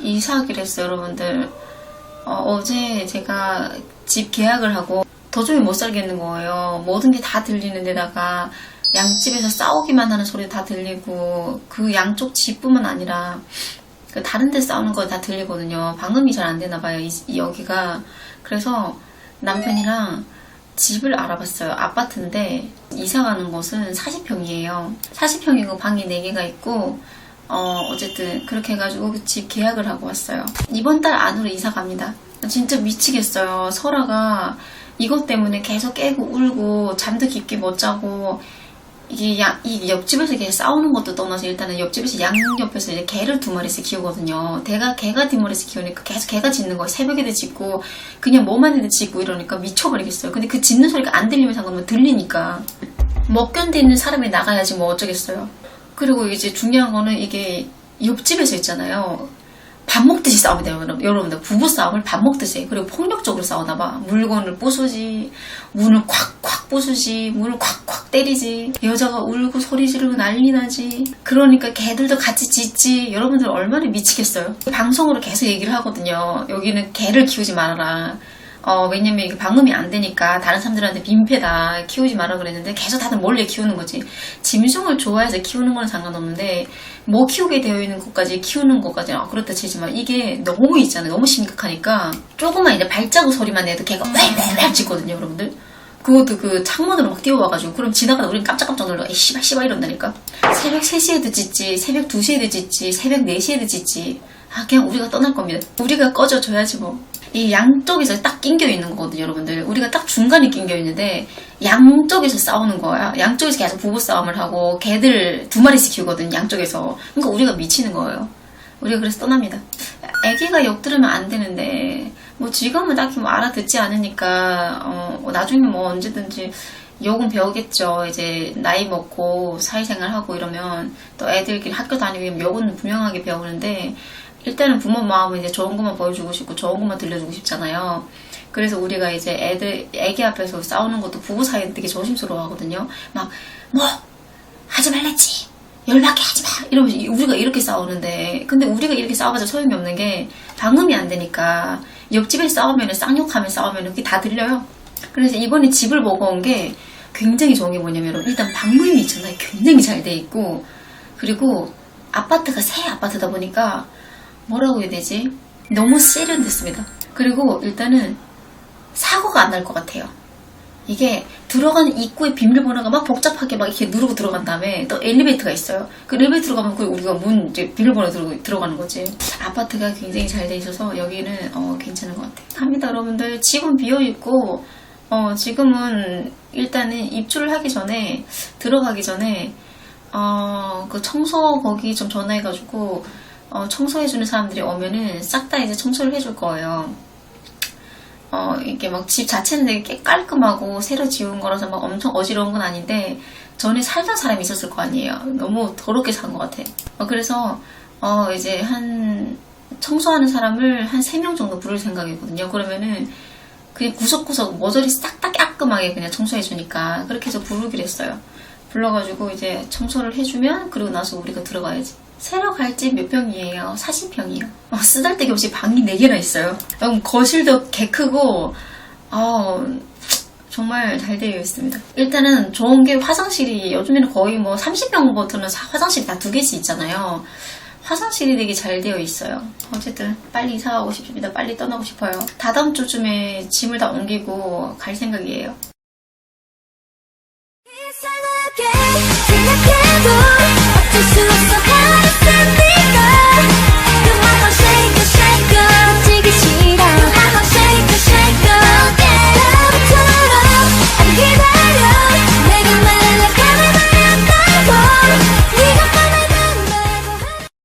이사하기로 했어요, 여러분들. 어, 제 제가 집 계약을 하고 도저히 못 살겠는 거예요. 모든 게 다 들리는 데다가 양집에서 싸우기만 하는 소리 다 들리고 그 양쪽 집뿐만 아니라 그 다른 데 싸우는 거 다 들리거든요. 방음이 잘 안 되나 봐요, 이- 이 여기가. 그래서 남편이랑 집을 알아봤어요. 아파트인데 이사 가는 곳은 40평이에요. 40평이고 방이 4개가 있고 어, 어쨌든 그렇게 해가지고 그 집 계약을 하고 왔어요. 이번 달 안으로 이사 갑니다. 진짜 미치겠어요. 설아가 이것 때문에 계속 깨고 울고 잠도 깊게 못 자고 이게 야, 이 옆집에서 이렇게 싸우는 것도 떠나서 일단은 옆집에서 양 옆에서 이제 개를 두 마리씩 키우거든요. 개가 개가 두 마리씩 키우니까 계속 개가 짖는 거예요. 새벽에도 짖고 그냥 뭐만 해도 짖고 이러니까 미쳐버리겠어요. 근데 그 짖는 소리가 안 들리면 상관없는 들리니까 못 견디는 사람이 나가야지 뭐 어쩌겠어요. 그리고 이제 중요한 거는 이게 옆집에서 있잖아요. 밥 먹듯이 싸우면 돼요, 여러분. 여러분들. 부부 싸움을 밥 먹듯이 해. 그리고 폭력적으로 싸우나 봐. 물건을 부수지, 문을 콱콱 부수지, 문을 콱콱 때리지. 여자가 울고 소리 지르고 난리 나지. 그러니까 개들도 같이 짖지. 여러분들 얼마나 미치겠어요. 방송으로 계속 얘기를 하거든요. 여기는 개를 키우지 말아라. 어, 왜냐면 이게 방음이 안 되니까 다른 사람들한테 민폐다. 키우지 마라 그랬는데 계속 다들 몰래 키우는 거지. 짐승을 좋아해서 키우는 건 상관없는데 뭐 키우게 되어 있는 것까지 키우는 것까지 아, 그렇다 치지만 이게 너무 있잖아요. 너무 심각하니까 조금만 이제 발자국 소리만 내도 걔가 왜왜왜 짖거든요, 여러분들. 그것도 그 창문으로 막 뛰어와가지고 그럼 지나가다 우린 깜짝깜짝 놀라 에이 씨발 씨발 이런다니까 새벽 3시에도 짖지 새벽 2시에도 짖지 새벽 4시에도 짖지 아 그냥 우리가 떠날 겁니다 우리가 꺼져줘야지 뭐 이 양쪽에서 딱 낑겨 있는 거거든요 여러분들. 우리가 딱 중간에 낑겨 있는데 양쪽에서 싸우는 거야. 양쪽에서 계속 부부 싸움을 하고 개들 두 마리씩 키우거든 양쪽에서. 그러니까 우리가 미치는 거예요. 우리가 그래서 떠납니다. 애기가 욕 들으면 안 되는데 뭐 지금은 딱히 뭐 알아듣지 않으니까 어, 뭐 나중에 뭐 언제든지 욕은 배우겠죠. 이제 나이 먹고 사회생활 하고 이러면 또 애들끼리 학교 다니면 욕은 분명하게 배우는데 일단은 부모 마음은 이제 좋은 것만 보여주고 싶고 좋은 것만 들려주고 싶잖아요. 그래서 우리가 이제 애들 애기 앞에서 싸우는 것도 부부 사이는 되게 조심스러워하거든요. 막 뭐 하지 말랬지. 열받게 하지 마! 이러면서 우리가 이렇게 싸우는데, 근데 우리가 이렇게 싸워봐서 소용이 없는 게, 방음이 안 되니까, 옆집에 싸우면은, 쌍욕하면 싸우면은 그게 다 들려요. 그래서 이번에 집을 보고 온 게 굉장히 좋은 게 뭐냐면, 일단 방음이 있잖아요. 굉장히 잘 돼 있고, 그리고 아파트가 새 아파트다 보니까, 뭐라고 해야 되지? 너무 세련됐습니다. 그리고 일단은, 사고가 안 날 것 같아요. 이게 들어가는 입구의 비밀번호가 막 복잡하게 막 이렇게 누르고 들어간 다음에 또 엘리베이터가 있어요. 그 엘리베이터 가면 그 우리가 문 이제 비밀번호 들고 들어가는 거지. 아파트가 굉장히 잘 돼 있어서 여기는 어, 괜찮은 것 같아요. 갑니다, 여러분들. 집은 비어 있고 어, 지금은 일단은 입주를 하기 전에 들어가기 전에 어, 그 청소 거기 좀 전화해가지고 어, 청소해주는 사람들이 오면은 싹 다 이제 청소를 해줄 거예요. 어, 이게 막 집 자체는 되게 깨- 깔끔하고 새로 지은 거라서 막 엄청 어지러운 건 아닌데 전에 살던 사람이 있었을 거 아니에요. 너무 더럽게 산 것 같아. 어, 그래서 어, 이제 한 청소하는 사람을 한 3명 정도 부를 생각이거든요. 그러면은 그냥 구석구석 모조리 싹다 깔끔하게 그냥 청소해주니까 그렇게 해서 부르기로 했어요. 불러가지고 이제 청소를 해주면 그리고 나서 우리가 들어가야지. 새로 갈 집 몇 평이에요? 40평이요. 어, 쓰잘데기 없이 방이 4개나 있어요. 음, 거실도 개 크고 어, 정말 잘 되어 있습니다. 일단은 좋은 게 화장실이 요즘에는 거의 뭐 30평부터는 화장실이 다두 개씩 있잖아요. 화장실이 되게 잘 되어 있어요. 어쨌든 빨리 이사 가고 싶습니다. 빨리 떠나고 싶어요. 다다음 주쯤에 짐을 다 옮기고 갈 생각이에요.